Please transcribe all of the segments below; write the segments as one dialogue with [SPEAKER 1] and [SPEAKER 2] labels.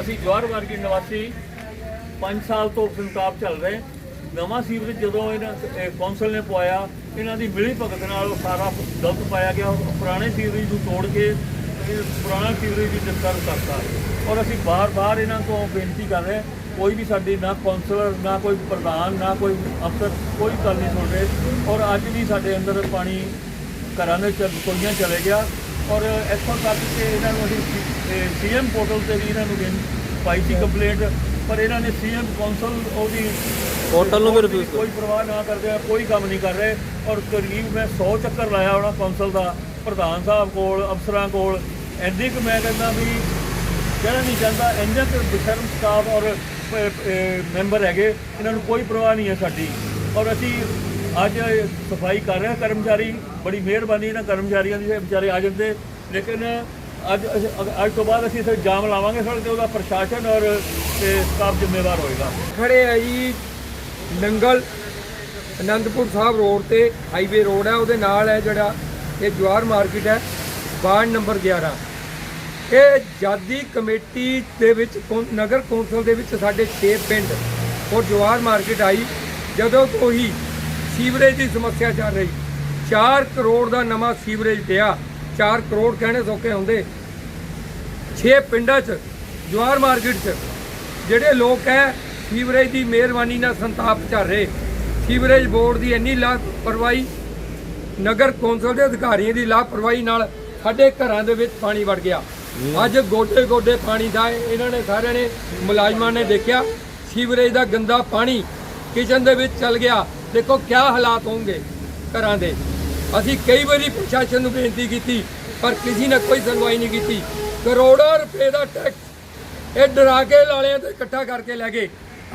[SPEAKER 1] ਅਸੀਂ ਜਵਾਹਰ ਮਾਰਕੀਟ ਨਿਵਾਸੀ 5 ਸਾਲ ਤੋਂ ਸੰਤਾਪ ਚੱਲ ਰਹੇ। ਨਵਾਂ ਸੀਵਰੇਜ ਜਦੋਂ ਇਹਨਾਂ ਕੌਂਸਲ ਨੇ ਪਵਾਇਆ, ਇਹਨਾਂ ਦੀ ਮਿਲੀ ਭਗਤ ਨਾਲ ਸਾਰਾ ਗਲਤ ਪਾਇਆ ਗਿਆ। ਪੁਰਾਣੇ ਸੀਵਰੇਜ ਨੂੰ ਤੋੜ ਕੇ ਪੁਰਾਣਾ ਸੀਵਰੇਜ ਦੀ ਡਿਸਕਸ ਕਰਤਾ। ਔਰ ਅਸੀਂ ਬਾਰ-ਬਾਰ ਇਹਨਾਂ ਤੋਂ ਬੇਨਤੀ ਕਰ ਰਹੇ ਕੋਈ ਵੀ ਸਾਡੀ ਨਾ ਕੌਂਸਲਰ, ਨਾ ਕੋਈ ਪ੍ਰਧਾਨ, ਨਾ ਕੋਈ ਅਫਸਰ, ਕੋਈ ਗੱਲ ਨਹੀਂ ਸੁਣ ਰਹੇ। ਔਰ ਅੱਜ ਵੀ ਸਾਡੇ ਅੰਦਰ ਪਾਣੀ ਘਰਾਂ ਦੇ ਚ ਕੋਈਆਂ ਚਲੇ ਗਿਆ। ਔਰ ਇੱਥੋਂ ਤੱਕ ਕਿ ਇਹਨਾਂ ਨੂੰ ਅਸੀਂ ਸੀਐਮ ਪੋਰਟਲ ਤੇ ਵੀ ਇਹਨਾਂ ਨੂੰ ਪਾਈ ਸੀ ਕੰਪਲੇਂਟ ਪਰ ਇਹਨਾਂ ਨੇ ਸੀਐਮ ਕੌਂਸਲ ਉਹਦੀ
[SPEAKER 2] Portal ਨੂੰ ਵੀ ਕਰ-
[SPEAKER 1] ਕੋਈ ਪਰਵਾਹ ਨਾ ਕਰਦੇ ਹੋਏ ਕੋਈ ਕੰਮ ਨਹੀਂ ਕਰ ਰਹੇ। ਔਰ ਕਰੀਬ ਮੈਂ 100 ਚੱਕਰ ਲਾਇਆ ਹੋਣਾ ਕੌਂਸਲ ਦਾ ਪ੍ਰਧਾਨ ਸਾਹਿਬ ਕੋਲ ਅਫਸਰਾਂ ਕੋਲ। ਇੰਨੀ ਕੁ ਮੈਂ ਕਹਿੰਦਾ ਵੀ ਕਹਿਣਾ ਨਹੀਂ ਚਾਹੁੰਦਾ ਇੰਨਾ ਕੁ ਬਸ਼ਰਮ ਸਟਾਫ ਔਰ ਮੈਂਬਰ ਹੈਗੇ ਇਹਨਾਂ ਨੂੰ ਕੋਈ ਪਰਵਾਹ ਨਹੀਂ ਹੈ ਸਾਡੀ। ਔਰ ਅਸੀਂ ਅੱਜ ਸਫ਼ਾਈ ਕਰ ਰਹੇ ਹਾਂ ਕਰਮਚਾਰੀ। ਬੜੀ ਮਿਹਰਬਾਨੀ ਇਹਨਾਂ ਕਰਮਚਾਰੀਆਂ ਦੀ ਵਿਚਾਰੇ ਆ ਜਾਂਦੇ। ਲੇਕਿਨ ਅੱਜ ਅਸੀਂ- ਅੱਜ ਤੋਂ ਬਾਅਦ ਅਸੀਂ ਇੱਥੇ ਜਾਮ ਲਾਵਾਂਗੇ ਸੜਕ ਤੇ, ਉਹਦਾ ਪ੍ਰਸ਼ਾਸਨ ਔਰ ਸਟਾਫ ਜ਼ਿੰਮੇਵਾਰ ਹੋਏਗਾ।
[SPEAKER 3] ਖੜੇ ਆ ਜੀ ਨੰਗਲ, ਅਨੰਦਪੁਰ ਸਾਹਿਬ ਰੋਡ ਤੇ ਹਾਈਵੇ ਰੋਡ ਹੈ ਉਹਦੇ ਨਾਲ ਹੈ ਜਿਹੜਾ ਇਹ ਜਵਾਰ ਮਾਰਕੀਟ ਹੈ ਵਾਰਡ ਨੰਬਰ 11 ਇਹ ਜਾਦੀ ਕਮੇਟੀ ਦੇ ਵਿੱਚ, ਕੌਂ- ਨਗਰ ਕੌਂਸਲ ਦੇ ਵਿੱਚ ਸਾਡੇ 6 ਪਿੰਡ ਔਰ ਜਵਾਰ ਮਾਰਕੀਟ ਆਈ, ਜਦੋਂ ਤੋਂ ਹੀ ਸੀਵਰੇਜ ਦੀ ਸਮੱਸਿਆ ਚੱਲ ਰਹੀ। 4 ਕਰੋੜ ਦਾ ਨਵਾਂ ਸੀਵਰੇਜ ਪਿਆ। 4 ਕਰੋੜ ਕਹਿਣੇ ਸੌਖੇ ਹੁੰਦੇ। 6 ਪਿੰਡਾਂ 'ਚ ਜਵਾਰ ਮਾਰਕੀਟ 'ਚ, ਜਿਹੜੇ ਲੋਕ ਹੈ ਸੀਵਰੇਜ ਦੀ ਮਿਹਰਬਾਨੀ ਨਾਲ ਸੰਤਾਪ ਝੱਲ ਰਹੇ। ਸੀਵਰੇਜ ਬੋਰਡ ਦੀ ਇੰਨੀ ਲਾਪਰਵਾਹੀ, ਨਗਰ ਕੌਂਸਲ ਦੇ ਅਧਿਕਾਰੀਆਂ ਦੀ ਲਾਪਰਵਾਹੀ ਨਾਲ ਸਾਡੇ ਘਰਾਂ ਦੇ ਵਿੱਚ ਪਾਣੀ ਵੜ ਗਿਆ। ਅੱਜ ਗੋਡੇ ਗੋਡੇ ਪਾਣੀ ਦਾ ਇਹਨਾਂ ਨੇ ਸਾਰਿਆਂ ਨੇ, ਮੁਲਾਜ਼ਮਾਂ ਨੇ ਦੇਖਿਆ, ਸੀਵਰੇਜ ਦਾ ਗੰਦਾ ਪਾਣੀ ਕਿਚਨ ਦੇ ਵਿੱਚ ਚਲ ਗਿਆ। ਦੇਖੋ ਕਿਆ ਹਾਲਾਤ ਹੋਣਗੇ ਘਰਾਂ ਦੇ। ਅਸੀਂ ਕਈ ਵਾਰੀ ਪ੍ਰਸ਼ਾਸਨ ਨੂੰ ਬੇਨਤੀ ਕੀਤੀ, ਪਰ ਕਿਸੇ ਨੇ ਕੋਈ ਸੁਣਵਾਈ ਨਹੀਂ ਕੀਤੀ। ਕਰੋੜਾਂ ਰੁਪਏ ਦਾ ਟੈਕਸ ਇਹ ਡਰਾ ਕੇ ਲਾਲਿਆਂ ਤੇ ਇਕੱਠਾ ਕਰਕੇ ਲੈ ਗਏ।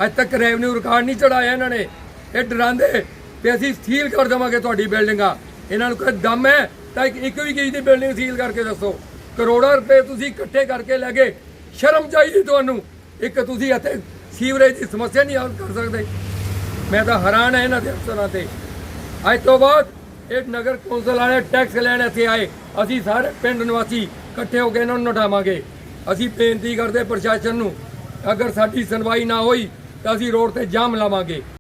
[SPEAKER 3] ਅੱਜ ਤੱਕ ਰੈਵਨਿਊ ਰਿਕਾਰਡ ਨਹੀਂ ਚੜਾਇਆ ਇਹਨਾਂ ਨੇ। ਇਹ ਡਰਾਉਂਦੇ ਤੇ ਅਸੀਂ ਸੀਲ ਕਰ ਦੇਵਾਂਗੇ ਤੁਹਾਡੀ ਬਿਲਡਿੰਗਾਂ ਇਹਨਾਂ ਨੂੰ ਕੋਈ ਦਮ ਹੈ। ਤਾਂ ਇੱਕ ਇੱਕ ਵੀ ਕਿਸੇ ਦੀ ਬਿਲਡਿੰਗ ਸੀਲ ਕਰਕੇ ਦੱਸੋ। ਕਰੋੜਾਂ ਰੁਪਏ ਤੁਸੀਂ ਇਕੱਠੇ ਕਰਕੇ ਲੈ ਗਏ। ਸ਼ਰਮ ਚਾਹੀਦੀ ਤੁਹਾਨੂੰ। ਇੱਕ ਤੁਸੀਂ ਇੱਥੇ ਸੀਵਰੇਜ ਦੀ ਸਮੱਸਿਆ ਨਹੀਂ ਹੱਲ ਕਰ ਸਕਦੇ। ਮੈਂ ਤਾਂ ਹੈਰਾਨ ਹਾਂ ਇਹਨਾਂ ਦੇ ਅਫਸਰਾਂ ਤੇ। ਅੱਜ ਤੋਂ ਬਾਅਦ ਇਹ ਨਗਰ ਕੌਂਸਲ ਵਾਲੇ ਟੈਕਸ ਲੈਣ ਇੱਥੇ ਆਏ ਅਸੀਂ ਸਾਰੇ ਪਿੰਡ ਨਿਵਾਸੀ ਇਕੱਠੇ ਹੋ ਕੇ ਇਹਨਾਂ ਨੂੰ ਨਟਾਵਾਂਗੇ ਅਸੀਂ ਬੇਨਤੀ ਕਰਦੇ ਪ੍ਰਸ਼ਾਸਨ ਨੂੰ ਅਗਰ ਸਾਡੀ ਸੁਣਵਾਈ ਨਾ ਹੋਈ ਤਾਂ ਅਸੀਂ ਰੋਡ ਤੇ ਜਾਮ ਲਾਵਾਂਗੇ